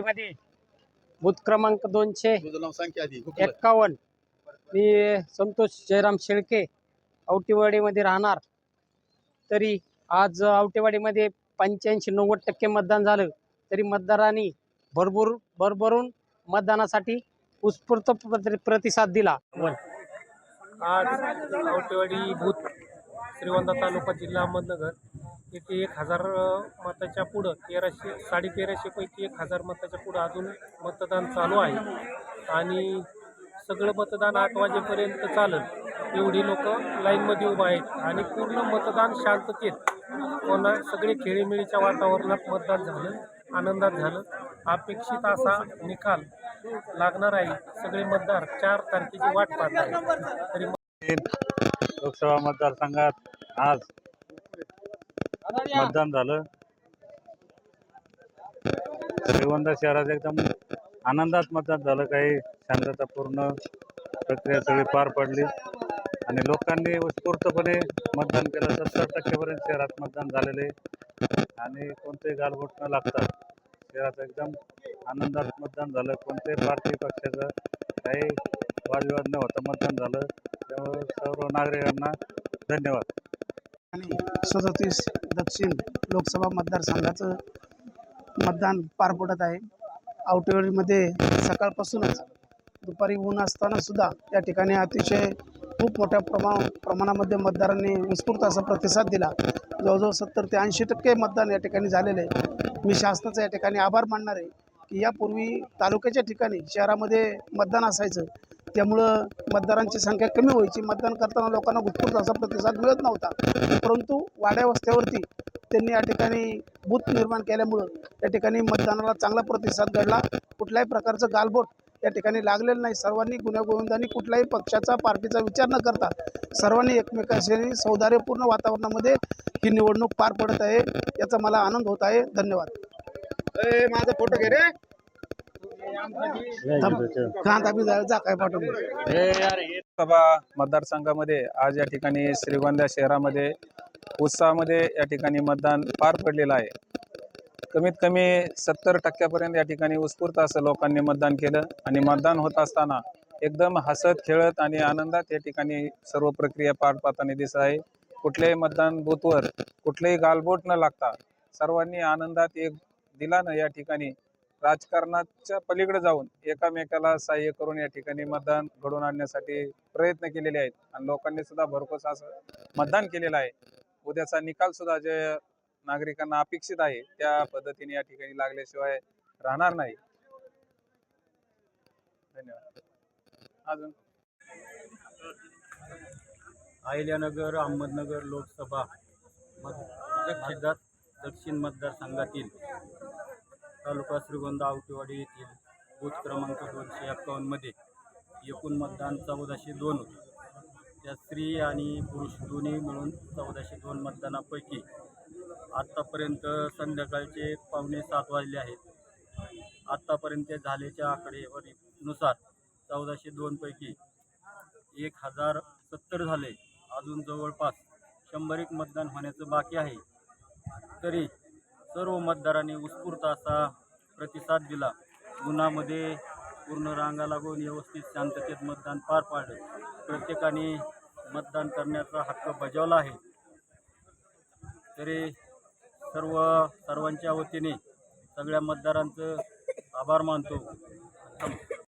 मध्ये. बूथ क्रमांक दोनशे? एक्कावन्न. मी संतोष जयराम शेळके आवटीवाडीमध्ये राहणार. तरी आज आवटेवाडीमध्ये पंच्याऐंशी नव्वद टक्के मतदान झालं तरी मतदारांनी भरभरून भरभरून मतदानासाठी उत्स्फूर्त प्रति- प्रतिसाद दिला. आज आवटेवाडी बूथ श्रीगोंदा तालुका जिल्हा अहमदनगर येथे एक हजार मताच्या पुढं तेराशे साडे तेराशेपैकी एक हजार मताच्या पुढं अजून मतदान चालू आहे. आणि सगळं मतदान आठ वाजेपर्यंत चालत एवढी लोक लाईनमध्ये उभं आहेत आणि पूर्ण मतदान शांततेत. कोणा सगळे खेळीमेळीच्या वातावरणात मतदान झालं आनंदात झालं. अपेक्षित असा निकाल लागणार आहे. सगळे मतदार चार तारखेची वाट पाहत आहेत. तरी लोकसभा मतदारसंघात आज मतदान झालं. श्रीगोंदा शहरात एकदम आनंदात मतदान झालं. काही शांततापूर्ण प्रक्रिया सगळी पार पडली. आणि लोकांनी उत्स्फूर्तपणे मतदान केलं. सत्तर टक्केपर्यंत शहरात मतदान झालेले. आणि कोणतेही गालबोट न लागता शहरात एकदम आनंदात मतदान झालं. कोणत्याही पार्टी पक्षाचं काही वादविवाद न होता मतदान झालं. त्यामुळे सर्व नागरिकांना धन्यवाद. आणि सदोतीस दक्षिण लोकसभा मतदारसंघाचं मतदान पार पडत आहे. आवटेवाडीमध्ये सकाळपासूनच दुपारी ऊन असतानासुद्धा या ठिकाणी अतिशय खूप मोठ्या प्रमा प्रमाणामध्ये मतदारांनी उत्स्फूर्त असा प्रतिसाद दिला. जवळजवळ सत्तर ते ऐंशी टक्के मतदान या ठिकाणी झालेलं आहे. मी शासनाचा या ठिकाणी आभार मानणार आहे की यापूर्वी तालुक्याच्या ठिकाणी शहरामध्ये मतदान असायचं. त्यामुळं मतदारांची संख्या कमी व्हायची. मतदान करताना लोकांना उत्स्फूर्त असा प्रतिसाद मिळत नव्हता. परंतु वाड्या वस्त्यावरती त्यांनी या ठिकाणी बूथ निर्माण केल्यामुळं या ठिकाणी मतदानाला चांगला प्रतिसाद घडला. कुठल्याही प्रकारचं गालबोट या ठिकाणी लागलेलं नाही. सर्वांनी गुण्यागोविंदांनी कुठल्याही पक्षाचा पार्टीचा विचार न करता सर्वांनी एकमेकाशी सौदार्यपूर्ण वातावरणामध्ये ही निवडणूक पार पडत आहे याचा मला आनंद होत आहे. धन्यवाद. ए, माझा फोटो घे रे. पाठवलं मतदारसंघामध्ये आज या ठिकाणी श्रीगोंदा शहरामध्ये उत्साहामध्ये या ठिकाणी मतदान पार पडलेलं आहे. कमीत कमी सत्तर टक्क्यापर्यंत या ठिकाणी उत्स्फूर्त असं लोकांनी मतदान केलं आणि मतदान होत असताना एकदम हसत खेळत आणि आनंदात या ठिकाणी सर्व प्रक्रिया पार पाडताना दिसत आहे. कुठल्याही मतदान बूथवर कुठलेही गालबोट न लागता सर्वांनी आनंदात एक दिलानं या ठिकाणी राजकारणाच्या पलीकडे जाऊन एकामेकाला सहाय्य करून या ठिकाणी मतदान घडवून आणण्यासाठी प्रयत्न केलेले आहेत. आणि लोकांनी सुद्धा भरपूर असं मतदान केलेलं आहे. उद्याचा निकाल सुद्धा जे नागरिकांना अपेक्षित आहे त्या पद्धतीने या ठिकाणी लागल्याशिवाय राहणार नाही. धन्यवाद. अजून? अहिल्यानगर अहमदनगर लोकसभा दक्षिण दक्षिण मतदारसंघातील तालुका श्रीगोंदा आवटेवाडी येथील बूथ क्रमांक दोनशे एक्कावन्नमध्ये एकूण मतदान चौदाशे दोन होते. त्या स्त्री आणि पुरुष दोन्ही मिळून चौदाशे दोन मतदानापैकी आत्तापर्यंत संध्याकाळचे पावणे सात वाजले आहेत. आत्तापर्यंत झालेच्या आकडेवारीनुसार चौदाशे दोनपैकी एक हजार सत्तर झाले. अजून जवळपास शंभर एक मतदान होण्याचं बाकी आहे. तरी सर्व मतदारांनी उत्स्फूर्त असा प्रतिसाद दिला. गुणामध्ये पूर्ण रांगा लागून व्यवस्थित शांततेत मतदान पार पाडलं. प्रत्येकाने मतदान करण्याचा हक्क बजावला आहे. तरी सर्व सर्वांच्या वतीने सगळ्या मतदारांचं आभार मानतो.